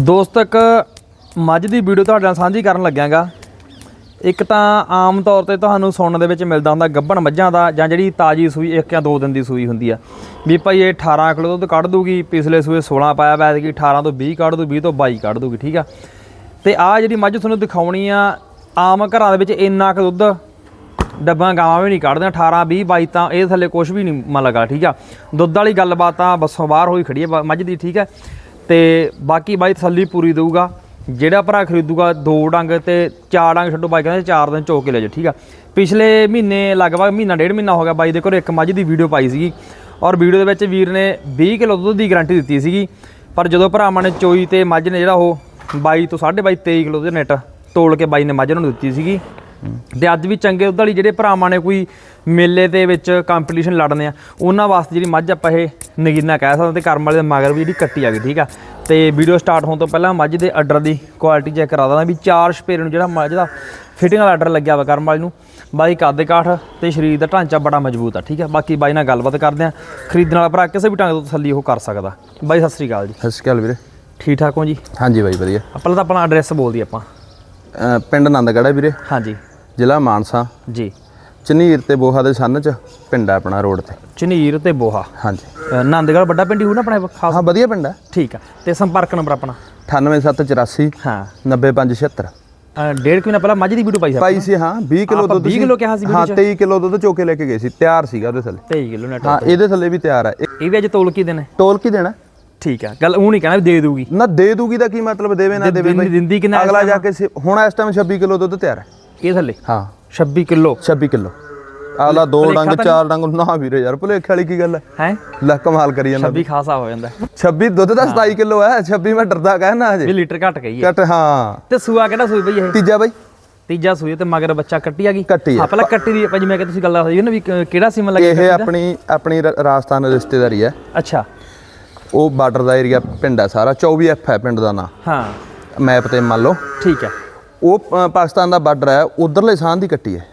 ਦੋਸਤਕ ਮੱਝ ਦੀ ਵੀਡੀਓ ਤੁਹਾਡੇ ਨਾਲ ਸਾਂਝੀ ਕਰਨ ਲੱਗਿਆਗਾ। ਇੱਕ ਤਾਂ ਆਮ ਤੌਰ ਤੇ ਤੁਹਾਨੂੰ ਸੁਣਨ ਦੇ ਵਿੱਚ ਮਿਲਦਾ ਹੁੰਦਾ ਗੱਭਣ ਮੱਝਾਂ ਦਾ, ਜਾਂ ਜਿਹੜੀ ਤਾਜੀ ਸੂਈ, ਇੱਕ ਜਾਂ ਦੋ ਦਿਨ ਦੀ ਸੂਈ ਹੁੰਦੀ ਆ। ਵੀ ਭਾਈ ਇਹ 18 ਕਿਲੋ ਦੁੱਧ ਕੱਢ ਦੂਗੀ, ਪਿਛਲੇ ਸੂਏ 16 ਪਾਇਆ ਵੈਦ ਕਿ 18 ਤੋਂ 20 ਕੱਢ ਦੂ 20 ਤੋਂ 22 ਕੱਢ ਦੂਗੀ, ਠੀਕ ਆ। ਤੇ ਆ ਜਿਹੜੀ ਮੱਝ ਤੁਹਾਨੂੰ ਦਿਖਾਉਣੀ ਆ, ਆਮ ਘਰਾਂ ਦੇ ਵਿੱਚ ਇੰਨਾ ਕੁ ਦੁੱਧ ਡੱਬਾਂ ਗਾਵਾਂ ਵੀ ਨਹੀਂ ਕੱਢਦੀਆਂ 18 20 22 ਤਾਂ ਇਹ ਥੱਲੇ ਕੁਝ ਵੀ ਨਹੀਂ ਮਨ ਲਗਾ ਠੀਕ ਆ। ਦੁੱਧ ਵਾਲੀ ਗੱਲਬਾਤ ਤਾਂ ਬੱਸੋਂ ਬਾਹਰ ਹੋਈ ਖੜੀ ਹੈ ਬ- ਮੱਝ ਦੀ, ਠੀਕ ਹੈ ਤੇ ਬਾਕੀ ਬਾਈ ਤਸੱਲੀ ਪੂਰੀ ਦਊਗਾ। ਜਿਹੜਾ ਭਰਾ ਖਰੀਦੂਗਾ ਦੋ ਡੰਗ ਤੇ ਚਾਰ ਡੰਗ ਛੱਡੋ ਬਾਈ ਕਹਿੰਦੇ ਚਾਰ ਦਿਨ ਚੋਕ ਕੇ ਲੈ ਜਾ ਠੀਕ ਆ। ਪਿਛਲੇ ਮਹੀਨੇ ਲਗਭਗ ਮਹੀਨਾ ਡੇਢ ਮਹੀਨਾ ਹੋ ਗਿਆ ਬਾਈ ਦੇ ਕੋਲ ਇੱਕ ਮੱਝ ਦੀ ਵੀਡੀਓ ਪਾਈ ਸੀਗੀ। ਔਰ ਵੀਡੀਓ ਦੇ ਵਿੱਚ ਵੀਰ ਨੇ 20 ਕਿਲੋ ਦੁੱਧ ਦੀ ਗਾਰੰਟੀ ਦਿੱਤੀ ਸੀਗੀ। ਪਰ ਜਦੋਂ ਭਰਾਵਾਂ ਨੇ ਚੋਈ ਤੇ ਮੱਝ ਨੇ ਜਿਹੜਾ ਉਹ 22 ਤੋਂ 22.5 23 ਕਿਲੋ ਦੇ ਨੈਟ ਤੋਲ ਕੇ ਬਾਈ ਨੇ ਮੱਝ ਨੂੰ ਦਿੱਤੀ ਸੀਗੀ। ਤੇ ਅੱਜ ਵੀ ਚੰਗੇ ਦੁੱਧ ਵਾਲੀ ਜਿਹੜੇ ਭਰਾਵਾਂ ਨੇ ਕੋਈ ਮੇਲੇ ਦੇ ਵਿੱਚ ਕੰਪੀਟੀਸ਼ਨ ਲੜਨੇ ਆ ਉਹਨਾਂ ਵਾਸਤੇ ਜਿਹੜੀ ਮੱਝ ਆਪਾਂ ਇਹ ਨਗੀਨਾ ਕਹਿ ਸਕਦੇ ਤੇ ਕਰਮ ਵਾਲੇ ਦੇ ਮਗਰ ਵੀ ਜਿਹੜੀ ਕੱਟੀ ਆ ਗਈ ਠੀਕ ਆ? ਤੇ ਵੀਡੀਓ ਸਟਾਰਟ ਹੋਣ ਤੋਂ ਪਹਿਲਾਂ ਮੱਝ ਦੇ ਆਰਡਰ ਦੀ ਕੁਆਲਿਟੀ ਚੈੱਕ ਕਰਾ ਦਾਂ ਵੀ ਚਾਰ ਛਪੇਰੇ ਨੂੰ ਜਿਹੜਾ ਮੱਝ ਦਾ ਫਿਟਿੰਗ ਵਾਲਾ ਆਰਡਰ ਲੱਗਿਆ ਵਾ ਕਰਮ ਵਾਲੇ ਨੂੰ ਬਾਈ ਕਾਦੇ ਕਾਠ ਤੇ ਸਰੀਰ ਦਾ ਢਾਂਚਾ ਬੜਾ ਮਜ਼ਬੂਤ ਆ ਠੀਕ ਆ? ਬਾਕੀ ਬਾਈ ਨਾਲ ਗੱਲਬਾਤ ਕਰਦੇ ਆ ਖਰੀਦਣ ਵਾਲਾ ਭਰਾ ਕਿਸੇ ਵੀ ਢੰਗ ਤੋਂ ਤਸੱਲੀ ਉਹ ਕਰ ਸਕਦਾ। ਬਾਈ ਸਤਿ ਸ੍ਰੀ ਅਕਾਲ ਜੀ। ਸਤਿ ਸ਼੍ਰੀ ਅਕਾਲ ਵੀਰੇ। ਠੀਕ ਠਾਕ ਹੋ ਜੀ? ਹਾਂਜੀ ਬਾਈ ਵਧੀਆ। ਪਹਿਲਾਂ ਤਾਂ ਆਪਣਾ ਐਡਰੈਸ ਬੋਲ ਦੀ ਆਪਾਂ ਪਿੰਡ ਆਨੰਦਗੜ੍ਹ ਹੈ ਵੀਰੇ। ਹਾਂਜੀ। ਜ਼ਿਲ੍ਹਾ ਮਾਨਸਾ। ਜੀ। ਚਨੀਰ ਤੇ ਬੋਹਾ ਦੇ ਸੰਨ ਚ ਪਿੰਡ ਆਪਣਾ ਰੋਡ ਤੇ। ਝਨੀਰ ਤੇ ਬੋਹਾ। ਹਾਂਜੀ। ਨੰਦਗੜ੍ਹ ਵੱਡਾ ਪਿੰਡ ਹੀ ਨਾ ਆਪਣੇ ਖਾਸ? ਹਾਂ ਵਧੀਆ ਪਿੰਡ ਹੈ ਠੀਕ ਆ। ਤੇ ਸੰਪਰਕ ਨੰਬਰ ਆਪਣਾ? 98784 ਹਾਂ। 90576 ਅ, ਡੇਢ ਕੁ ਮਹੀਨਾ ਪਹਿਲਾਂ ਮੱਝ ਦੀ ਵੀਡੀਓ ਪਾਈ ਸੀ ਪਾਈ ਸੀ ਹਾਂ। 20 ਕਿਲੋ ਦੁੱਧ 20 ਕਿਲੋ ਕਿਹਾ ਸੀ ਹਾਂ 23 ਕਿਲੋ ਦੁੱਧ ਚੋਕੇ ਲੈ ਕੇ ਗਏ ਸੀ। ਤਿਆਰ ਸੀਗਾ ਉਹਦੇ ਥੱਲੇ। 23 ਕਿਲੋ ਨੈਟ ਹਾਂ ਇਹਦੇ ਥੱਲੇ ਵੀ ਤਿਆਰ ਹੈ ਇਹ ਵੀ ਅੱਜ ਤੋਲ ਕੀ ਦੇਣੇ ਤੋਲ ਕੀ ਦੇਣਾ ਠੀਕ ਆ। ਗੱਲ ਉਹ ਨਹੀਂ ਕਹਿਣਾ ਦੇ ਦੂਗੀ ਨਾ ਦੇ ਦੂਗੀ ਦਾ ਕੀ ਮਤਲਬ? ਦੇਵੇ ਨਾ ਦੇਵੇ ਕਿੰਨਾ ਅਗਲਾ ਜਾ ਕੇ ਹੁਣ ਇਸ ਟਾਈਮ 26 ਕਿਲੋ ਦੁੱਧ ਤਿਆਰ ਹੈ। ਇਹ ਥੱਲੇ? ਹਾਂ। 26 ਕਿਲੋ? 26 ਕਿਲੋ। ਅਗਲਾ ਦੋ ਡੰਗ ਚਾਰ ਡੰਗ ਨਾ ਵੀਰੇ ਯਾਰ ਭੁਲੇਖੇ ਵਾਲੀ ਕੀ ਗੱਲ ਹੈ? ਹੈ? ਲੈ ਕਮਾਲ ਕਰੀ ਜਾਂਦਾ 26 ਖਾਸਾ ਹੋ ਜਾਂਦਾ। 26 ਦੁੱਧ ਦਾ 27 ਕਿਲੋ ਹੈ 26 ਮੈਂ ਡਰਦਾ ਕਹਿਣਾ ਵੀ ਹਜੇ। ਲੀਟਰ ਘੱਟ ਗਈ ਹੈ। ਕੱਟ ਹਾਂ। ਤੇ ਸੂਆ ਕਿਹੜਾ ਸੂਈ ਬਈ ਇਹ? ਤੀਜਾ ਬਾਈ। ਤੀਜਾ ਸੂਈ ਤੇ ਮਗਰ ਬੱਚਾ ਕੱਟੀ ਆ ਗਈ। ਆ। ਹਾਂ ਪਹਿਲਾਂ ਕੱਟੀ ਦੀ ਆਪਾਂ ਜਿਵੇਂ ਕਿ ਤੁਸੀਂ ਗੱਲ ਹੋਈ ਨਾ ਵੀ ਕਿਹੜਾ ਸਿਮ ਲੱਗਿਆ ਇਹ ਆਪਣੀ ਆਪਣੀ ਰਾਜਸਥਾਨ ਰਿਸ਼ਤੇਦਾਰੀ ਹੈ। ਅੱਛਾ। ਉਹ ਬਾਰਡਰ ਦਾ ਏਰੀਆ ਪਿੰਡ ਹੈ ਸਾਰਾ 24 ਐਫ ਹੈ ਪਿੰਡ ਦਾ ਨਾਂ। ਹਾਂ। ਮੈਪ ਤੇ ਮੰਨ ਲਓ। ਠੀਕ ਹੈ। ਉਹ ਅ, ਪਾਕਿਸਤਾਨ ਦਾ ਬਾਰਡਰ ਹੈ ਉਧਰਲੇ ਸਾਹ ਦੀ ਕੱਟੀ ਹੈ।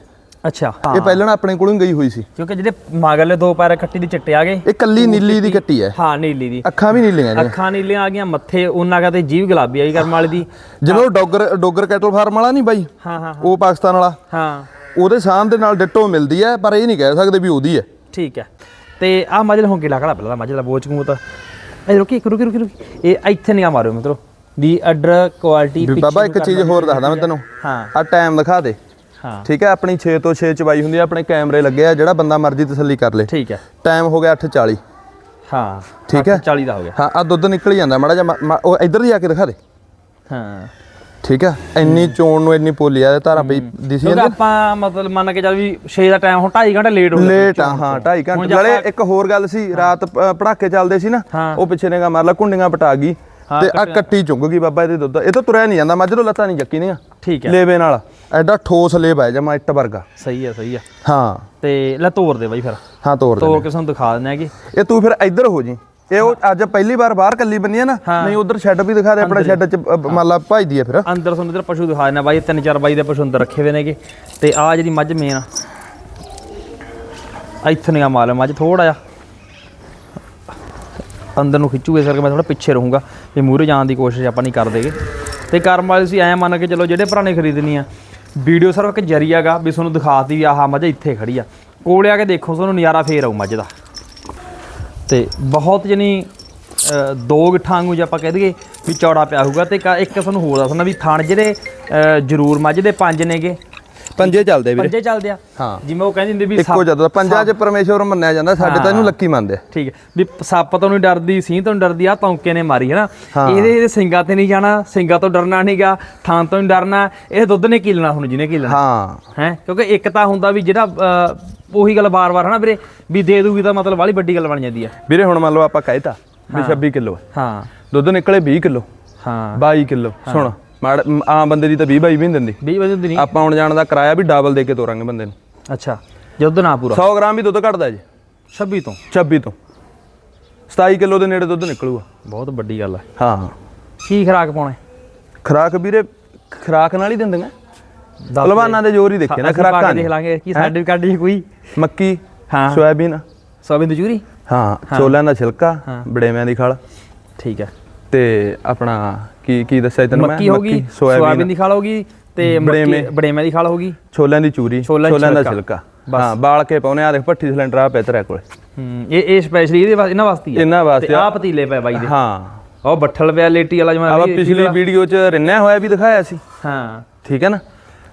ਅੱਛਾ ਇਹ ਪਹਿਲਾਂ ਆਪਣੇ ਕੋਲੋਂ ਹੀ ਗਈ ਹੋਈ ਸੀ। ਕਿਉਂਕਿ ਜਿਹੜੇ ਮਗਰਲੇ ਦੋ ਪੈਰ ਕੱਟੀ ਦੀ ਚਿੱਟੇ ਆ ਗਏ। ਇਹ ਕੱਲੀ ਨੀਲੀ ਦੀ ਕੱਟੀ ਹੈ। ਹਾਂ ਨੀਲੀ ਦੀ। ਅੱਖਾਂ ਵੀ ਨੀਲੀਆਂ ਨੇ। ਅੱਖਾਂ ਨੀਲੀਆਂ ਆ ਗਈਆਂ ਮੱਥੇ ਉਹਨਾਂ ਕਾ ਤੇ ਜੀਭ ਗੁਲਾਬੀ ਆਈ ਕਰਮ ਵਾਲੀ ਦੀ। ਜਿਵੇਂ ਉਹ ਡੋਗਰ ਡੋਗਰ ਕੈਟਲ ਫਾਰਮ ਵਾਲਾ ਨਹੀਂ ਬਾਈ? ਹਾਂ ਹਾਂ ਉਹ ਪਾਕਿਸਤਾਨ ਵਾਲਾ। ਹਾਂ। ਉਹਦੇ ਸਾਹ ਦੇ ਨਾਲ ਡਿੱਟੋ ਮਿਲਦੀ ਹੈ ਪਰ ਇਹ ਨਹੀਂ ਕਹਿ ਸਕਦੇ ਵੀ ਉਹਦੀ ਹੈ। ਠੀਕ ਹੈ। ਤੇ ਆ ਮਜਲ ਹੋਂ ਕੇ ਲਾਕੜਾ ਪਹਿਲਾਂ ਮਜਲ ਬੋਚ ਕੂ ਤਾਂ ਇਹ ਰੁਕੀ ਰੁਕੀ ਰੁਕੀ ਰੁਕੀ। ਇਹ ਇੱਥੇ ਨਿਗਾ ਮਾਰਿਓ ਮਿੱਤਰੋ। ਦੀ ਆਰਡਰ ਕੁਆਲਿਟੀ ਵੀ ਬਾਬਾ ਇੱਕ ਚੀਜ਼ ਹੋਰ ਦੱਸਦਾ ਮੈਂ ਤੈਨੂੰ। ਹਾਂ। ਆ ਟਾਈਮ ਦਿਖਾ ਦੇ। ਹਾਂ। ਠੀਕ ਹੈ ਆਪਣੀ 6 ਤੋਂ 6 ਚਵਾਈ ਹੁੰਦੀ ਹੈ ਆਪਣੇ ਕੈਮਰੇ ਲੱਗੇ ਆ ਜਿਹੜਾ ਬੰਦਾ ਮਰਜ਼ੀ ਤਸੱਲੀ ਕਰ ਲੇ। ਠੀਕ ਹੈ। ਟਾਈਮ ਹੋ ਗਿਆ 8:40 ਹਾਂ ਠੀਕ ਹੈ? 40 ਦਾ ਹੋ ਗਿਆ। ਹਾਂ ਆ ਦੁੱਧ ਨਿਕਲ ਹੀ ਜਾਂਦਾ ਮਾੜਾ ਜਿਹਾ ਉਹ ਇੱਧਰ ਜਾ ਕੇ ਦਿਖਾ ਦੇ। ਹਾਂ। ਠੀਕ ਹੈ ਇੰਨੀ ਚੋਣ ਨੂੰ ਇੰਨੀ ਪੋਲੀ ਆ ਧਾਰਾ ਪਈ ਦਿਸੀ ਕਿਉਂਕਿ ਆਪਾਂ ਮਤਲਬ ਮੰਨ ਕੇ ਚੱਲ ਵੀ 6 ਦਾ ਟਾਈਮ ਹੁਣ 2.5 ਘੰਟੇ ਲੇਟ ਹੋ ਗਿਆ ਲੇਟ ਆ ਹਾਂ 2.5 ਘੰਟੇ। ਨਾਲੇ ਇੱਕ ਹੋਰ ਗੱਲ ਸੀ ਰਾਤ ਪੜਾਕੇ ਚੱਲਦੇ ਸੀ ਨਾ। ਉਹ ਪਿੱਛੇ ਨੇ ਗਾ ਮਾਰ ਲਾ ਕੁੰਡੀਆਂ ਪਟਾ ਗਈ। ਤੇ ਆ ਕੱਟੀ ਚੁੰਗ ਗਈ ਬਾਬਾ ਇਹਦੇ ਦੁੱਧ ਇਹ ਤੋਂ ਤੁਰਿਆ ਨਹੀਂ ਜਾਂਦਾ ਮੱਝ ਤੋਂ ਲੱਤਾਂ ਨਹੀਂ ਚੱਕੀ ਨੀਆਂ ਠੀਕ ਹੈ। ਲੇਵੇ ਨਾਲ। ਐਡਾ ਠੋਸ ਲੇਬ ਹੈ ਜਮਾ ਇੱਟ ਵਰਗਾ। ਸਹੀ ਹੈ ਸਹੀ ਹੈ। ਹਾਂ। ਤੇ ਲੈ ਤੋਰ ਦੇ ਬਾਈ ਫਿਰ। ਹਾਂ ਤੋਰ ਦੇ ਤੋਰ ਕੇ ਸਾਨੂੰ ਦਿਖਾ ਦਿੰਦੇ ਹੈਗੇ। ਇਹ ਤੂੰ ਫਿਰ ਇੱਧਰ ਹੋ ਜੀ। ਇਹ ਉਹ ਅੱਜ ਪਹਿਲੀ ਵਾਰ ਬਾਹਰ ਕੱਲੀ ਬੰਨੀ ਹੈ ਨਾ। ਨਹੀਂ ਉਧਰ ਸ਼ੈੱਡ ਵੀ ਦਿਖਾ ਦੇ ਆਪਣਾ ਸ਼ੈੱਡ ਚ ਮੰਨ ਲਾ ਭਜਦੀ ਹੈ ਫਿਰ। ਅੰਦਰ ਤੁਹਾਨੂੰ ਇਧਰ ਪਸ਼ੂ ਦਿਖਾ ਦੇਣਾ ਬਾਈ ਤਿੰਨ ਚਾਰ ਬਾਈ ਦੇ ਪਸ਼ੂ ਅੰਦਰ ਰੱਖੇ ਹੋਏ ਨੇਗੇ। ਤੇ ਆ ਜਿਹੜੀ ਮੱਝ ਮੇਨ ਇੱਥੇ ਨਿਗਾ ਮਾਲ ਮੱਝ ਥੋੜਾ ਜਿਹਾ। ਅੰਦਰ ਨੂੰ ਖਿੱਚੂ ਇਸ ਕਰਕੇ ਮੈਂ ਥੋੜਾ ਪਿੱਛੇ ਰਹੂੰਗਾ। ਵੀ ਮੂਹਰੇ ਜਾਣ ਦੀ ਕੋਸ਼ਿਸ਼ ਆਪਾਂ ਨਹੀਂ ਕਰਦੇਗੇ ਤੇ ਕਰਮ ਵਾਲੇ ਤੁਸੀਂ ਐਂ ਮੰਨ ਕੇ ਚਲੋ ਜਿਹੜੇ ਭਰਾ ਨੇ ਖਰੀਦਣੀ ਆ ਵੀਡੀਓ ਸਿਰਫ ਇੱਕ ਜਰੀਆਗਾ ਵੀ ਤੁਹਾਨੂੰ ਦਿਖਾਤੀ ਵੀ ਆਹ ਮੱਝ ਇੱਥੇ ਖੜੀ ਆ। ਕੋਲੇ ਆ ਕੇ ਦੇਖੋ, ਤੁਹਾਨੂੰ ਨਜ਼ਾਰਾ ਫੇਰ ਆਊ ਮੱਝ ਦਾ। ਤੇ ਬਹੁਤ ਜਣੀ ਦੋ ਗਿੱਠਾਂ ਵਾਂਗੂ ਜੇ ਆਪਾਂ ਕਹਿ ਦਈਏ ਵੀ ਚੌੜਾ ਪਿਆ ਹੋਊਗਾ। ਤੇ ਇੱਕ- ਇੱਕ ਤੁਹਾਨੂੰ ਹੋਰ ਦੱਸਣਾ ਵੀ ਥਣ ਜਿਹੜੇ ਜ਼ਰੂਰ ਮੱਝ ਦੇ ਪੰਜ ਨੇਗੇ। ਪੰਜੇ ਚੱਲਦੇ ਵੀਰੇ। ਪੰਜੇ ਚੱਲਦੇ ਆ। ਹਾਂ। ਜਿਵੇਂ ਉਹ ਕਹਿੰਦੇ ਹੁੰਦੇ ਵੀ ਇੱਕੋ ਜਦੋਂ ਪੰਜਾਂ 'ਚ ਪਰਮੇਸ਼ਵਰ ਮੰਨਿਆ ਜਾਂਦਾ ਸਾਡੇ ਤਾਂ ਇਹਨੂੰ ਲੱਕੀ ਮੰਨਦੇ ਆ। ਠੀਕ ਹੈ। ਵੀ ਸੱਪ ਤੋਂ ਨਹੀਂ ਡਰਦੀ ਸੀ ਤੋਂ ਡਰਦੀ ਆ ਤੌਂਕੇ ਨੇ ਮਾਰੀ ਹੈ। ਨਾ ਇਹਦੇ ਇਹਦੇ ਸਿੰਗਾਂ ਤੇ ਨਹੀਂ ਜਾਣਾ ਸਿੰਗਾਂ ਤੋਂ ਡਰਨਾ ਨਹੀਂਗਾ ਥਾਂ ਤੋਂ ਨਹੀਂ ਡਰਨਾ। ਇਹ ਦੁੱਧ ਨੇ ਕੀ ਲੈਣਾ ਹੁਣ ਜਿਹਨੇ ਕੀ ਲੈਣਾ? ਹਾਂ। ਹੈ? ਕਿਉਂਕਿ ਇੱਕ ਤਾਂ ਹੁੰਦਾ ਵੀ ਜਿਹੜਾ ਉਹੀ ਗੱਲ ਬਾਰ-ਬਾਰ ਹਨਾ ਵੀਰੇ? ਵੀ ਦੇ ਦੂਗੀ ਤਾਂ ਮਤਲਬ ਵਾਲੀ ਵੱਡੀ ਗੱਲ ਬਣ ਜਾਂਦੀ ਹੈ ਵੀਰੇ ਹੁਣ ਮੰਨ ਲਓ ਆਪਾਂ ਕਹਿਤਾ ਵੀ 26 ਕਿਲੋ ਹੈ। ਦੁੱਧ ਨਿਕਲੇ 20 ਕਿਲੋ। ਹਾਂ। 22 ਕਿਲੋ। ਸੁਣ। ਆਮ ਬੰਦੇ ਦੀ ਤਾਂ 20 22 ਵੀ ਨਹੀਂ ਦਿੰਦੀ। 20 ਵਜੇ ਹੁੰਦੀ ਨਹੀਂ। ਆਪਾਂ ਹੁਣ ਜਾਣ ਦਾ ਕਿਰਾਇਆ ਵੀ ਡਬਲ ਦੇ ਕੇ ਤੋਰਾਂਗੇ ਬੰਦੇ ਨੂੰ। ਅੱਛਾ ਜਦ ਨਾ ਪੂਰਾ। 100 ਗ੍ਰਾਮ ਵੀ ਦੁੱਧ ਘਟਦਾ ਜੀ। 26 ਤੋਂ। 26 ਤੋਂ। 27 ਕਿਲੋ ਦੇ ਨੇੜੇ ਦੁੱਧ ਨਿਕਲੂਗਾ। ਬਹੁਤ ਵੱਡੀ ਗੱਲ ਹੈ ਹਾਂ। ਕੀ ਖਰਾਕ ਪਾਉਣਾ? ਖਰਾਕ ਵੀਰੇ ਖਰਾਕ ਨਾਲ ਹੀ ਦਿੰਦੀਆਂ ਪਹਿਲਵਾਨਾਂ ਦੇ। ਜ਼ੋਰ ਹੀ ਦੇਖੇ ਨਾ ਖਰਾਕਾਂ ਦੇਖ ਲਾਂਗੇ ਕੀ ਸਾਡੇ ਵੀ ਕੱਢੀ ਕੋਈ। ਮੱਕੀ ਹਾਂ। ਸੋਇਆਬੀਨ। ਸੋਬਿੰਦ ਚੂਰੀ? ਹਾਂ ਛੋਲਿਆਂ ਦਾ ਛਿਲਕਾ ਬੜੇਵਿਆਂ ਦੀ ਖਲ। ਠੀਕ ਹੈ। ਤੇ ਆਪਣਾ ਕੀ ਕੀ ਦੱਸਿਆ ਤੈਨੂੰ ਮੈਂ? ਮੱਕੀ ਹੋ ਗਈ ਸੋਇਆਬੀਨ। ਦੀ ਖਾਲ ਹੋ ਗਈ ਤੇ ਬੜੇਵੇਂ। ਬੜੇਵੇਂ ਦੀ ਖਾਲ ਹੋ ਗਈ ਛੋਲਿਆਂ ਦੀ ਚੂਰੀ ਛੋਲਿਆਂ ਦੀ ਛਿਲਕਾ। ਹਾਂ ਬਾਲ ਕੇ ਪਾਉਨੇ ਆ ਦੇਖ ਭੱਠੀ ਸਿਲੰਡਰ ਆ ਪਿਆ ਤੇਰੇ ਕੋਲੇ। ਹੂੰ ਇਹ ਇਹ ਸਪੈਸ਼ਲੀ ਇਹਦੇ ਵਾਸਤੇ ਇਹਨਾਂ ਵਾਸਤੇ ਹੀ ਇਹਨਾਂ ਵਾਸਤੇ ਆ। ਪਤੀਲੇ ਪਏ ਬਾਈ ਦੇ। ਹਾਂ। ਉਹ ਬੱਠਲ ਪਿਆ ਲੇਟੀ ਵਾਲਾ ਜਿਵੇਂ ਆਪਾਂ ਪਿਛਲੀ ਵੀਡੀਓ 'ਚ ਰਿੰਨਿਆ ਹੋਇਆ ਵੀ ਦਿਖਾਇਆ ਸੀ। ਹਾਂ। ਠੀਕ ਹੈ ਨਾ?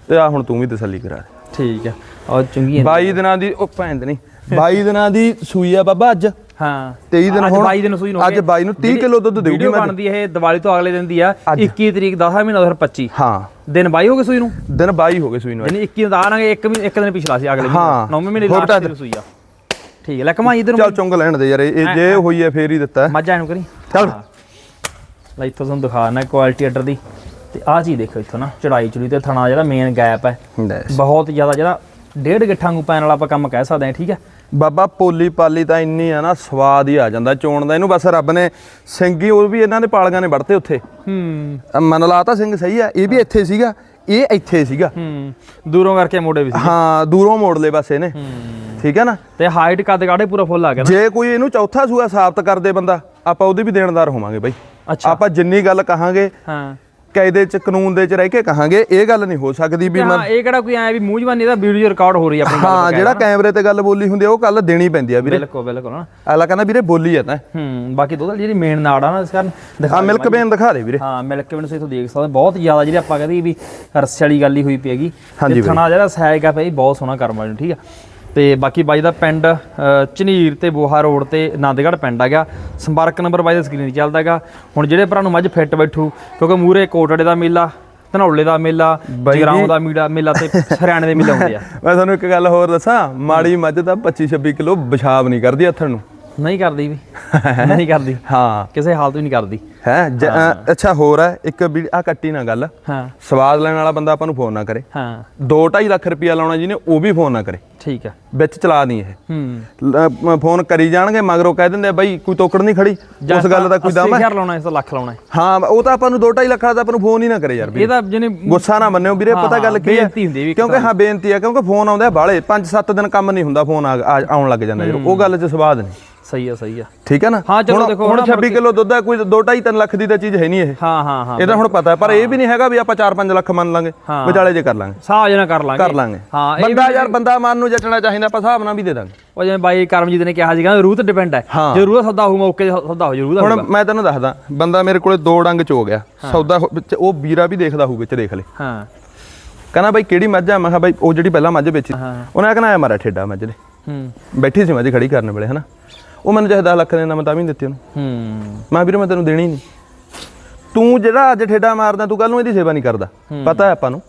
ਤੇ ਆ ਹੁਣ ਤੂੰ ਵੀ ਤਸੱਲੀ ਕਰਾ ਦੇ। ਠੀਕ ਆ ਔਰ ਚੰਗੀ ਹੈ। 22 ਦਿਨਾਂ ਦੀ ਉਹ ਭੈਣ ਨਹੀਂ 22 ਦਿਨਾਂ ਦੀ ਸੂਈ ਆ ਬਾਬਾ ਅੱਜ। ਹਾਂ। 23 ਦਿਨ ਅੱਜ ਹੁਣ 22 ਦਿਨ ਸੂਈ ਨੂੰ ਅੱਜ ਗਏ। 22 ਨੂੰ 30 ਕਿਲੋ ਦੁੱਧ ਦੇਊਗੀ ਮੈਂ ਬਣਦੀ ਇਹ ਦੀਵਾਲੀ ਤੋਂ ਅਗਲੇ ਦਿਨ ਦੀ ਆ 21 ਤਰੀਕ 10 ਮਹੀਨਾ 2025 ਹਾਂ। ਦਿਨ 22 ਹੋ ਗਏ ਸੂਈ ਨੂੰ? ਦਿਨ 22 ਹੋ ਗਏ ਸੂਈ ਨੂੰ। ਯਾਨੀ 21 ਦਾ ਆਣਗੇ ਇੱਕ ਇੱਕ ਦਿਨ ਪਿਛਲਾ ਸੀ ਅਗਲੇ ਹਾਂ। ਮਹੀਨੇ 9ਵੇਂ ਮਹੀਨੇ ਲਾਸਟ ਦਿਨ ਸੂਈ ਆ। ਠੀਕ ਹੈ ਲੈ ਕਮਾਈ ਇਧਰ ਚੱਲ ਚੁੰਗ ਲੈਣ ਦੇ ਯਾਰ ਇਹ ਜੇ ਹੋਈ ਹੈ ਫੇਰ ਹੀ ਦਿੱਤਾ। ਮੱਝਾਂ ਨੂੰ ਕਰੀ। ਚੱਲ। ਲੈ ਇੱਥੋਂ ਤੁਹਾਨੂੰ ਦਿਖਾਣਾ ਕੁਆਲਿਟੀ ਆਰਡਰ ਦੀ। ਤੇ ਆਹ ਚੀਜ਼ ਦੇਖੋ ਇੱਥੋਂ ਨਾ ਚੜਾਈ ਚੁੜੀ ਤੇ ਥਣਾ ਜਿਹੜਾ ਮੇਨ ਗੈਪ ਹੈ। ਬਹੁਤ ਜ਼ਿਆਦਾ ਜਿਹੜਾ ਡੇਢ ਗਿੱਠਾਂ ਨੂੰ ਪੈਣ ਵਾਲਾ ਆਪਾਂ ਕੰਮ ਕਹਿ ਸਕਦੇ ਹਾਂ ਠੀਕ ਹੈ। ਬਾਬਾ ਪੋਲੀ ਪਾਲੀ ਤਾਂ ਇੰਨੀ ਆ ਨਾ ਸਵਾਦ ਹੀ ਆ ਜਾਂਦਾ ਚੋਣ ਦਾ। ਇਹਨੂੰ ਬਸ ਰੱਬ ਨੇ ਸਿੰਘੀ ਉਹ ਵੀ ਇਹਨਾਂ ਦੇ ਪਾਲੀਆਂ ਨੇ ਵੜਤੇ ਉੱਥੇ। ਹੂੰ। ਮਨ ਲਾ ਤਾਂ ਸਿੰਘ ਸਹੀ ਆ। ਇਹ ਵੀ ਇੱਥੇ ਸੀਗਾ ਇਹ ਇੱਥੇ ਸੀਗਾ। ਹੂੰ। ਦੂਰੋਂ ਕਰਕੇ ਮੋੜੇ ਵੀ ਸੀ। ਹਾਂ ਦੂਰੋਂ ਮੋੜ ਲਏ ਬਸ ਇਹਨੇ। ਹੂੰ। ਠੀਕ ਹੈ ਨਾ? ਤੇ ਹਾਈਟ ਕੱਦ ਕਾੜੇ ਪੂਰਾ ਫੁੱਲ ਆ ਗਿਆ ਨਾ? ਜੇ ਕੋਈ ਇਹਨੂੰ ਚੌਥਾ ਸੂਆ ਸਾਬਤ ਕਰਦੇ ਬੰਦਾ ਆਪਾਂ ਉਹਦੇ ਵੀ ਦੇਣਦਾਰ ਹੋਵਾਂਗੇ ਬਾਈ। ਅੱਛਾ। ਆਪਾਂ ਜਿੰਨੀ ਗੱਲ ਕਹਾਂਗੇ ਹਾਂ। ਕਾਇਦੇ ਚ ਕਾਨੂੰਨ ਦੇ ਚ ਰਹਿ ਕੇ ਕਹਾਂਗੇ ਇਹ ਗੱਲ ਨਹੀਂ ਹੋ ਸਕਦੀ ਵੀ ਮੈਂ ਹਾਂ ਇਹ ਕਿਹੜਾ ਕੋਈ ਐ ਵੀ ਮੂੰਹ ਜਵਾਨੀ ਦਾ ਵੀਡੀਓ ਰਿਕਾਰਡ ਹੋ ਰਹੀ ਆ ਆਪਣੀ ਹਾਂ ਜਿਹੜਾ ਕੈਮਰੇ ਤੇ ਗੱਲ ਬੋਲੀ ਹੁੰਦੀ ਆ ਉਹ ਗੱਲ ਦੇਣੀ ਪੈਂਦੀ ਆ ਵੀਰੇ। ਬਿਲਕੁਲ ਬਿਲਕੁਲ ਨਾ। ਅਗਲਾ ਕਹਿੰਦਾ ਵੀਰੇ ਬੋਲੀ ਆ ਤਾਂ। ਹੂੰ ਬਾਕੀ ਦੁੱਧ ਜਿਹੜੀ ਮੇਨ ਨਾੜ ਆ ਨਾ ਇਸ ਕਾਰਨ ਦਿਖਾ ਮਿਲਕ ਬੇਨ ਦਿਖਾ ਦੇ ਵੀਰੇ। ਹਾਂ ਮਿਲਕ ਵੀ ਤੁਸੀਂ ਇੱਥੋਂ ਦੇਖ ਸਕਦੇ ਬਹੁਤ ਜ਼ਿਆਦਾ ਜਿਹੜੀ ਆਪਾਂ ਕਹਿੰਦੇ ਵੀ ਰਸ ਵਾਲੀ ਗੱਲ ਹੀ ਹੋਈ ਪਈਗੀ ਹਾਂਜੀ ਤੇ ਥਣਾ ਜਿਹੜਾ ਸਾਇਗ ਆ ਪਈ ਬਹੁਤ ਸੋਹਣਾ ਕਰਮ ਵਾਲੀ ਠੀਕ ਆ। ਤੇ ਬਾਕੀ ਬਾਈ ਦਾ ਪਿੰਡ ਅ, ਝਨੀਰ ਤੇ ਬੋਹਾ ਰੋਡ ਤੇ ਆਨੰਦਗੜ੍ਹ ਪਿੰਡ ਹੈਗਾ ਸੰਪਰਕ ਨੰਬਰ ਬਾਈ ਦਾ ਸਕਰੀਨ ਤੇ ਚੱਲਦਾ ਹੈਗਾ। ਹੁਣ ਜਿਹੜੇ ਭਰਾ ਨੂੰ ਮੱਝ ਫਿੱਟ ਬੈਠੂ ਕਿਉਂਕਿ ਮੂਰੇ ਕੋਟੜੇ ਦਾ ਮੇਲਾ ਧਨੌਲੇ ਦਾ ਮੇਲਾ ਜਗਰਾਉਂ ਦਾ ਮੇਲਾ ਮੇਲਾ ਤੇ ਹਰਿਆਣੇ ਦੇ ਮੇਲੇ ਹੁੰਦੇ ਆ। ਮੈਂ ਤੁਹਾਨੂੰ ਇੱਕ ਗੱਲ ਹੋਰ ਦੱਸਾਂ ਮਾੜੀ ਮੱਝ ਤਾਂ 25 26 ਕਿਲੋ ਪਿਸ਼ਾਬ ਨਹੀਂ ਕਰਦੀ ਹੱਥਣ ਨੂੰ। ਨਹੀਂ ਕਰਦੀ ਵੀ। ਨਹੀਂ ਕਰਦੀ। ਹਾਂ। ਕਿਸੇ ਹਾਲਤ ਵੀ ਨਹੀਂ ਕਰਦੀ। ਹੈ? ਅੱਛਾ ਹੋਰ ਹੈ ਇੱਕ ਆ ਕੱਟੀ ਨਾ ਗੱਲ। ਹਾਂ। ਸਵਾਦ ਲੈਣ ਵਾਲਾ ਬੰਦਾ ਆਪਾਂ ਨੂੰ ਫੋਨ ਨਾ ਕਰੇ। ਹਾਂ। 2.5 ਲੱਖ ਰੁਪਇਆ ਲਾਉਣਾ ਜਿਹਨੇ ਉਹ ਵੀ ਫੋਨ ਨਾ ਕਰੇ। ਠੀਕ ਹੈ। ਵਿੱਚ ਚਲਾ ਨਹੀਂ ਇਹ। ਹੂੰ। ਫੋਨ ਕਰੀ ਜਾਣਗੇ ਮਗਰੋਂ ਕਹਿ ਦਿੰਦੇ ਬਾਈ ਕੋਈ ਤੋਕੜ ਨਹੀਂ ਖੜੀ ਉਸ ਗੱਲ ਦਾ ਕੋਈ ਦਮ ਹੈ? 80000 ਲਾਉਣਾ ਇਸ ਤੋਂ ਲੱਖ ਲਾਉਣਾ ਹੈ। ਹਾਂ ਉਹ ਤਾਂ ਆਪਾਂ ਨੂੰ 2.5 ਲੱਖ ਦਾ ਆਪਾਂ ਨੂੰ ਫੋਨ ਹੀ ਨਾ ਕਰੇ ਯਾਰ ਵੀਰੇ। ਇਹ ਤਾਂ ਜਿਹਨੇ ਗੁੱਸਾ ਨਾ ਮੰਨਿਓ ਵੀਰੇ ਪਤਾ ਗੱਲ ਕੀ ਹੈ? ਹੈ ਵੀ ਕਿਉਂਕਿ ਹਾਂ ਬੇਨਤੀ ਹੈ ਕਿਉਂਕਿ ਫੋਨ ਆਉਂਦਾ ਬਾਲੇ 5-7 ਦਿਨ ਕੰਮ ਨਹੀਂ ਹੁੰਦਾ ਫੋਨ ਆਉਣ ਲੱਗ ਜਾਂਦਾ ਜਦੋਂ। ਉਹ ਗੱਲ 'ਚ ਸਵਾਦ ਨਹੀਂ। ਸਹੀ ਆ ਸਹੀ ਆ ਠੀਕ ਹੈ ਨਾ? ਹਾਂ, ਚਲੋ ਦੇਖੋ ਹੁਣ ਨਾ 26 ਕਿਲੋ ਦੁੱਧ ਹੈ ਕੋਈ 2.5-3 ਲੱਖ ਦੀ ਤਾਂ ਚੀਜ਼ ਹੈ ਨਹੀਂ ਇਹ। ਹਾਂ ਹਾਂ ਹਾਂ ਇਹ ਤਾਂ ਹੁਣ ਪਤਾ ਹੈ ਪਰ ਇਹ ਵੀ ਨਹੀਂ ਹੈਗਾ ਵੀ ਆਪਾਂ 4-5 ਲੱਖ ਮੰਨ ਲਾਂਗੇ। ਵਿਚਾਲੇ ਜੇ ਕਰ ਲਾਂਗੇ। ਸਾਹ ਜਨਾ ਕਰ ਲਾਂਗੇ। ਕਰ ਲਾਂਗੇ। ਹਾਂ ਬੰਦਾ ਯਾਰ ਬੰਦਾ ਮਨ ਨੂੰ ਜੱਟਣਾ ਚਾਹੀਦਾ ਆਪਾਂ ਹਿਸਾਬ ਨਾਲ ਵੀ ਦੇ ਦਾਂਗੇ। ਉਹ ਜਿਵੇਂ ਬਾਈ ਕਰਮਜੀਤ ਨੇ ਕਿਹਾ ਸੀਗਾ ਰੂਹ ਤੇ ਡਿਪੈਂਡ ਹੈ। ਜੇ ਰੂਹ ਦਾ ਸੌਦਾ ਹੋਊ ਮੌਕੇ ਤੇ ਸੌਦਾ ਹੋ ਜਰੂਰ ਹੁਣ ਮੈਂ ਤੈਨੂੰ ਦੱਸਦਾ ਬੰਦਾ ਮੇਰੇ ਕੋਲੇ ਦੋ ਡੰਗ ਚ ਹੋ ਗਿਆ। ਸੌਦਾ ਉਹ ਵੀਰਾ ਵੀ ਦੇਖਦਾ ਹੋਊ ਵਿੱਚ ਦੇਖ ਲੈ। ਹਾਂ। ਕਹਿੰਦਾ ਬਾਈ ਕਿਹੜੀ ਮੱਝ ਆ? ਮੈਂ ਕਿਹਾ ਬਾਈ ਉਹ ਜਿਹੜੀ ਪਹਿਲਾਂ ਮੱਝ ਵੇਚੀ। ਉਹਨੇ ਕਹਿੰਦਾ ਆ ਮਾਰਾ ਠੇਡਾ ਮੱਝ ਦੇ। ਹੂੰ। ਬੈਠੀ ਸੀ ਮੱਝ ਖੜੀ ਕਰਨ ਵੇਲੇ ਹਨਾ? ਉਹ ਮੈਨੂੰ ਚਾਹੇ 10 ਲੱਖ ਦੇਣਾ ਮੈਂ ਤਾਂ ਵੀ ਨਹੀਂ ਦਿੱਤੀ ਉਹਨੂੰ। ਹੂੰ। ਮੈਂ ਵੀਰੇ ਮੈਂ ਤੈਨੂੰ ਦੇਣੀ ਨਹੀਂ ਤੂੰ ਜਿਹੜਾ ਅੱਜ ਠੇਡਾ ਮਾਰਦਾ ਤੂੰ ਕੱਲ ਨੂੰ ਇਹਦੀ ਸੇਵਾ ਨਹੀਂ ਕਰਦਾ। ਪਤਾ ਹੈ ਆਪਾਂ ਨੂੰ।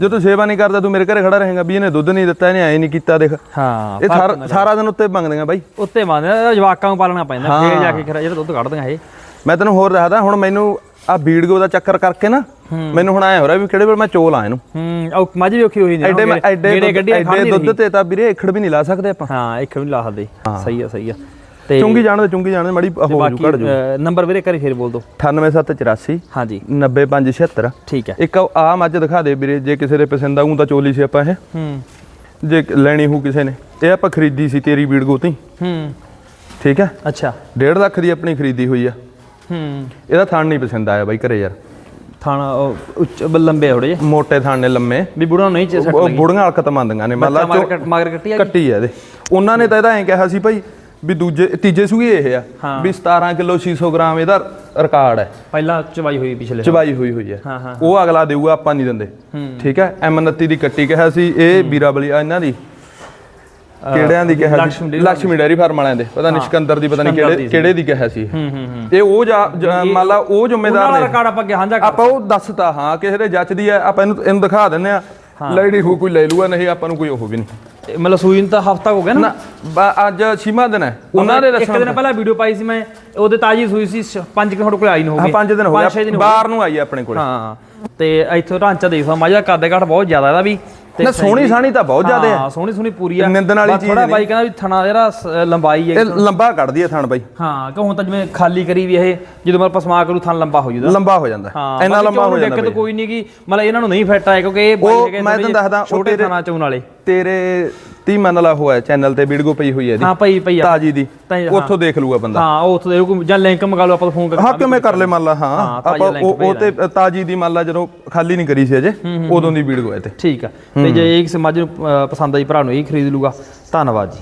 ਜੇ ਤੂੰ ਸੇਵਾ ਨਹੀਂ ਕਰਦਾ ਤੂੰ ਮੇਰੇ ਘਰੇ ਖੜਾ ਰਹੇਗਾ ਵੀ ਇਹਨੇ ਦੁੱਧ ਨਹੀਂ ਦਿੱਤਾ ਇਹਨੇ ਐ ਨਹੀਂ ਕੀਤਾ ਦੇਖ। ਹਾਂ ਇਹ ਸਾਰਾ ਦਿਨ ਉੱਤੇ ਮੰਗਦੀਆਂ ਬਾਈ। ਉੱਤੇ ਮੰਨਦੇ ਜਵਾਕਾਂ ਨੂੰ ਪਾਲਣਾ ਪੈਂਦਾ ਫੇਰ ਜਾ ਕੇ ਖਰਾ ਜਿਹੜਾ ਦੁੱਧ ਕੱਢਦੀਆਂ ਇਹ। ਮੈਂ ਤੈਨੂੰ ਹੋਰ ਦੱਸਦਾ ਹੁਣ ਮੈਨੂੰ ਆ ਵੀਡੀਓ ਦਾ ਚੱਕਰ ਕਰਕੇ ਨਾ ਮੈਨੂੰ ਹੁਣ ਆਇਆ ਹੋ ਰਿਹਾ ਵੀ ਕਿਹੜੇ ਵੇਲੇ ਮੈਂ ਚੋਲ ਆ ਇਹਨੂੰ। ਹੂੰ ਉਹ ਮੱਝ ਵੀ ਔਖੀ ਹੋਈ ਨਹੀਂ ਐਡੇ ਐਡੇ ਦੁੱਧ ਤੇ ਤਾਂ ਵੀਰੇ ਏਖੜ ਵੀ ਨਹੀਂ ਲਾ ਸਕਦੇ ਆਪਾਂ। ਹਾਂ ਇੱਕ ਵੀ ਲਾ ਸਕਦੇ। ਸਹੀ ਆ ਸਹੀ ਆ। ਤੇ ਚੁੰਗੀ ਜਾਣਦੇ ਚੁੰਗੀ ਜਾਣਦੇ ਮੜੀ ਹੋ ਜੂ ਘੜ ਜੂ। ਨੰਬਰ ਵੀਰੇ ਕਰੀ ਫੇਰ ਬੋਲ ਦੋ। 98784 ਹਾਂਜੀ। 90576 ਠੀਕ ਹੈ। ਇੱਕ ਆ ਮੱਝ ਦਿਖਾ ਦੇ ਵੀਰੇ ਜੇ ਕਿਸੇ ਦੇ ਪਸੰਦ ਆਊ ਤਾਂ ਚੋਲੀ ਸੀ ਆਪਾਂ ਇਹ। ਹੂੰ। ਜੇ ਲੈਣੀ ਹੋ ਕਿਸੇ ਨੇ। ਇਹ ਆਪਾਂ ਖਰੀਦੀ ਸੀ ਤੇਰੀ ਵੀਡੀਓ ਤੋਂ ਹੀ। ਠੀਕ ਹੈ? ਅੱਛਾ। 1.5 ਲੱਖ ਦੀ ਆਪਣੀ ਖਰੀਦੀ ਹੋਈ ਆ। ਹੂੰ। ਇਹਦਾ ਥਣ ਨਹੀਂ ਪਸੰਦ ਆਇਆ ਬਾਈ ਘਰੇ ਯਾਰ। ਥਾਣਾ ਉੱਚ ਲੰਬੇ ਥੋੜੇ ਜੇ ਮੋਟੇ ਥਣ ਨੇ ਲੰਮੇ। ਵੀ ਬੁੜਾ ਨਹੀਂ ਚ ਸੱਟ ਲੱਗੀ ਬੁੜੀਆਂ ਹਲਕਤ ਮੰਦੀਆਂ ਨੇ। ਕੱਟ- ਮਗਰ ਕੱਟੀ ਆ ਕੱਟੀ ਆ ਇਹਦੇ। ਉਹਨਾਂ ਨੇ ਤਾਂ ਇਹਦਾ ਐਂ ਕਿਹਾ ਸੀ ਭਾਈ ਵੀ ਦੂਜੇ ਤੀਜੇ ਸੂਈ ਇਹ ਆ ਵੀ 17 ਕਿਲੋ 600 ਗ੍ਰਾਮ ਇਹਦਾ ਰਿਕਾਰਡ ਹੈ। ਪਹਿਲਾਂ ਚਵਾਈ ਹੋਈ ਪਿਛਲੇ ਚਵਾਈ ਹੋਈ ਹੋਈ ਹੈ। ਉਹ ਅਗਲਾ ਦੇਊਗਾ ਆਪਾਂ ਨਹੀਂ ਦਿੰਦੇ। ਠੀਕ ਹੈ? M29 ਦੀ ਕੱਟੀ ਕਿਹਾ ਸੀ ਇਹ ਬੀਰਾਬਲੀ ਇਹਨਾਂ ਦੀ। ਕਿਹੜਿਆਂ ਦੀ ਕਿਹਾ ਸੀ? ਲక్ష్ਮੀ ਡੈਰੀ ਫਾਰਮ ਵਾਲਿਆਂ ਦੇ। ਪਤਾ ਨਹੀਂ ਸਿਕੰਦਰ ਦੀ ਪਤਾ ਨਹੀਂ ਕਿਹੜੇ ਕਿਹੜੇ ਦੀ ਕਿਹਾ ਸੀ। ਇਹ ਉਹ ਮੰਨ ਲਾ ਉਹ ਜ਼ਿੰਮੇਦਾਰ ਨੇ। ਰਿਕਾਰਡ ਆਪਾਂ ਅੱਗੇ ਹਾਂਜਾ ਆਪਾਂ ਉਹ ਦੱਸਤਾ ਹਾਂ ਕਿਸੇ ਦੇ ਜੱਜ ਹੈ ਆਪਾਂ ਇਹਨੂੰ ਦਿਖਾ ਦਿੰਨੇ ਆ ਲੈਡੀ ਹੋ ਕੋਈ ਲੈ ਲੂਗਾ ਨਹੀਂ ਆਪਾਂ ਨੂੰ ਕੋਈ ਉਹ ਵੀ ਨਹੀਂ। ਮਤਲਬ ਸੂਈ ਨੂੰ ਤਾਂ ਹਫਤਾ ਹੋ ਗਿਆ ਨਾ। ਨਾ ਬ- ਅੱਜ ਛੀਮਾ ਦਿਨ ਹੈ। ਉਹਨਾਂ ਦੇ ਇੱਕ ਦਿਨ ਪਹਿਲਾਂ ਵੀਡੀਓ ਪਾਈ ਸੀ ਮੈਂ ਉਹਦੇ ਤਾਜੀ ਸੂਈ ਸੀ 5 ਕਿ ਤੁਹਾਡੇ ਕੋਲ ਆਈ ਨਹੀਂ ਹਾਂ ਹੋਗੀ 5 ਦਿਨ ਹੋ ਪੰਜ ਗਏ ਦਿਨ ਹੋ ਬਾਹਰ ਨੂੰ ਆਈ ਹੈ ਆਪਣੇ ਕੋਲ। ਹਾਂ ਤੇ ਇੱਥੋਂ ਢਾਂਚਾ ਦੇਖ ਸਾ ਮਾਜਾ ਕਾਦੇ ਘਾਟ ਬਹੁਤ ਜ਼ਿਆਦਾ ਇਹਦਾ ਵੀ। ਨਾ ਸੋਹਣੀ ਸਾਣੀ ਤਾਂ ਬਹੁਤ ਜ਼ਿਆਦਾ ਹੈ ਹਾਂ ਸੋਹਣੀ ਸੋਹਣੀ ਪੂਰੀ ਆ। ਨਿੰਦਣ ਵਾਲੀ ਚੀਜ਼ ਥੋੜਾ। ਬਾਈ ਕਹਿੰਦਾ ਵੀ ਥਣਾ ਜਿਹੜਾ ਲੰਬਾਈ ਹੈ ਇਹ ਲੰਬਾ ਕੱਢਦੀ ਹੈ ਥਣ ਬਾਈ। ਹਾਂ ਕਿ ਹੁਣ ਤਾਂ ਜਿਵੇਂ ਖਾਲੀ ਕਰੀ ਵੀ ਇਹ ਜਦੋਂ ਮੈਂ ਪਸਮਾ ਕਰੂ ਥਣ ਲੰਬਾ ਹੋ ਜੂਦਾ। ਲੰਬਾ ਹੋ ਜਾਂਦਾ। ਇੰਨਾ ਲੰਬਾ ਹੋ ਜਾਂਦਾ ਦਿੱਕਤ। ਕੋਈ ਨਹੀਂ ਗੀ। ਮਤਲਬ ਇਹਨਾਂ ਨੂੰ ਨਹੀਂ ਫਿੱਟ ਆਇਆ ਕਿਉਂਕਿ ਇਹ ਬਾਈ ਮੈਂ ਤੁਹਾਨੂੰ ਦੱਸਦਾ, ਛੋਟੇ ਥਣਾ ਚੋਂ ਵਾਲੇ। ਤੇਰੇ 30 ਮੰਨ ਲਾ ਹੋਇਆ ਚੈਨਲ ਤੇ ਵੀਡੀਓ ਪਈ ਹੋਈ ਹੈ ਇਹਦੀ। ਹਾਂ ਭਾਈ ਭਾਈ ਆ। ਤਾਜੀ ਦੀ। ਉੱਥੋਂ ਦੇਖ ਲੂਗਾ ਬੰਦਾ। ਹਾਂ ਉੱਥੇ ਦੇ ਕੋਈ ਜਾਂ ਲਿੰਕ ਮੰਗਾ ਲਓ ਆਪਾਂ ਫੋਨ ਕਰਕੇ ਹਾਂ ਕਿਵੇਂ ਕਰ ਲੈ ਮੰਨ ਲਾ ਹਾਂ। ਆਪਾਂ ਉਹ ਤੇ ਤਾਜੀ ਦੀ ਮੰਨ ਲਾ ਜਦੋਂ ਖਾਲੀ ਨਹੀਂ ਕਰੀ ਸੀ ਅਜੇ ਉਦੋਂ ਦੀ ਵੀਡੀਓ ਹੈ ਤੇ। ਠੀਕ ਆ। ਤੇ ਜੇ ਇਹ ਕਿਸੇ ਮੱਝ ਨੂੰ ਪਸੰਦ ਆਈ ਭਰਾ ਨੂੰ ਇਹ ਖਰੀਦ ਲੂਗਾ ਧੰਨਵਾਦ ਜੀ।